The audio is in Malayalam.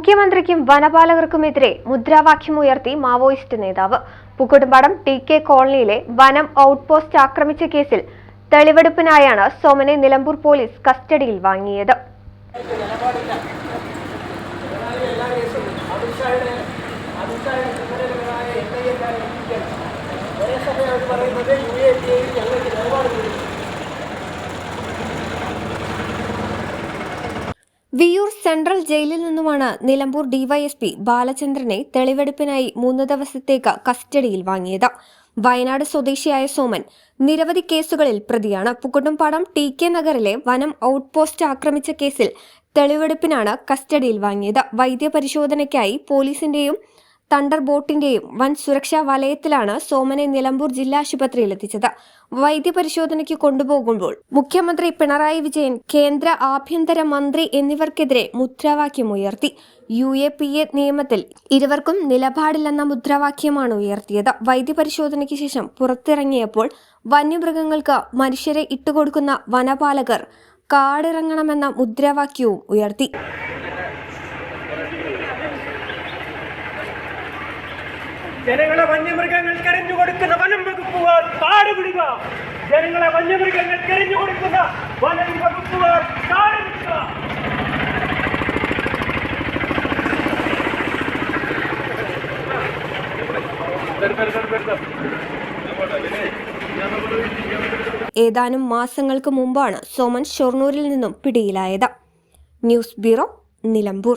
മുഖ്യമന്ത്രിക്കും വനപാലകർക്കുമെതിരെ മുദ്രാവാക്യമുയർത്തി മാവോയിസ്റ്റ് നേതാവ്. പുക്കുടുംപടം ടി കെ കോളനിയിലെ വനം ഔട്ട് പോസ്റ്റ് ആക്രമിച്ച കേസിൽ തെളിവെടുപ്പിനായാണ് സോമനെ നിലമ്പൂർ പോലീസ് കസ്റ്റഡിയിൽ വാങ്ങിയത്. വിയൂർ സെൻട്രൽ ജയിലിൽ നിന്നുമാണ് നിലമ്പൂർ ഡിവൈഎസ്പി ബാലചന്ദ്രനെ തെളിവെടുപ്പിനായി മൂന്ന് ദിവസത്തേക്ക് കസ്റ്റഡിയിൽ വാങ്ങിയത്. വയനാട് സ്വദേശിയായ സോമൻ നിരവധി കേസുകളിൽ പ്രതിയാണ്. പുക്കുട്ടുംപാടം ടി കെ നഗറിലെ വനം ഔട്ട് പോസ്റ്റ് ആക്രമിച്ച കേസിൽ തെളിവെടുപ്പിനാണ് കസ്റ്റഡിയിൽ വാങ്ങിയത്. വൈദ്യപരിശോധനയ്ക്കായി പോലീസിന്റെയും തണ്ടർ ബോട്ടിന്റെയും വൻ സുരക്ഷാ വലയത്തിലാണ് സോമനെ നിലമ്പൂർ ജില്ലാ ആശുപത്രിയിൽ എത്തിച്ചത്. വൈദ്യപരിശോധനയ്ക്ക് കൊണ്ടുപോകുമ്പോൾ മുഖ്യമന്ത്രി പിണറായി വിജയൻ കേന്ദ്ര ആഭ്യന്തര മന്ത്രി എന്നിവർക്കെതിരെ മുദ്രാവാക്യം ഉയർത്തി. യു എ പി എ നിയമത്തിൽ ഇരുവർക്കും നിലപാടില്ലെന്ന മുദ്രാവാക്യമാണ് ഉയർത്തിയത്. വൈദ്യപരിശോധനയ്ക്ക് ശേഷം പുറത്തിറങ്ങിയപ്പോൾ വന്യമൃഗങ്ങൾക്ക് മനുഷ്യരെ ഇട്ടുകൊടുക്കുന്ന വനപാലകർ കാടിറങ്ങണമെന്ന മുദ്രാവാക്യവും ഉയർത്തി. ജനങ്ങളെ വന്യമൃഗങ്ങൾ കരഞ്ഞു കൊടുക്കുന്ന വനം വകുപ്പുകാർ പാടുപിടുക ജനങ്ങളെ വന്യമൃഗങ്ങൾ കരഞ്ഞു കൊടുക്കുന്ന വനം വകുപ്പുകാർ പാടുപിടുക ഏതാനും മാസങ്ങൾക്ക് മുമ്പാണ് സോമൻ ഷൊർണൂരിൽ നിന്നും പിടിയിലായത്. News bureau Nilambur.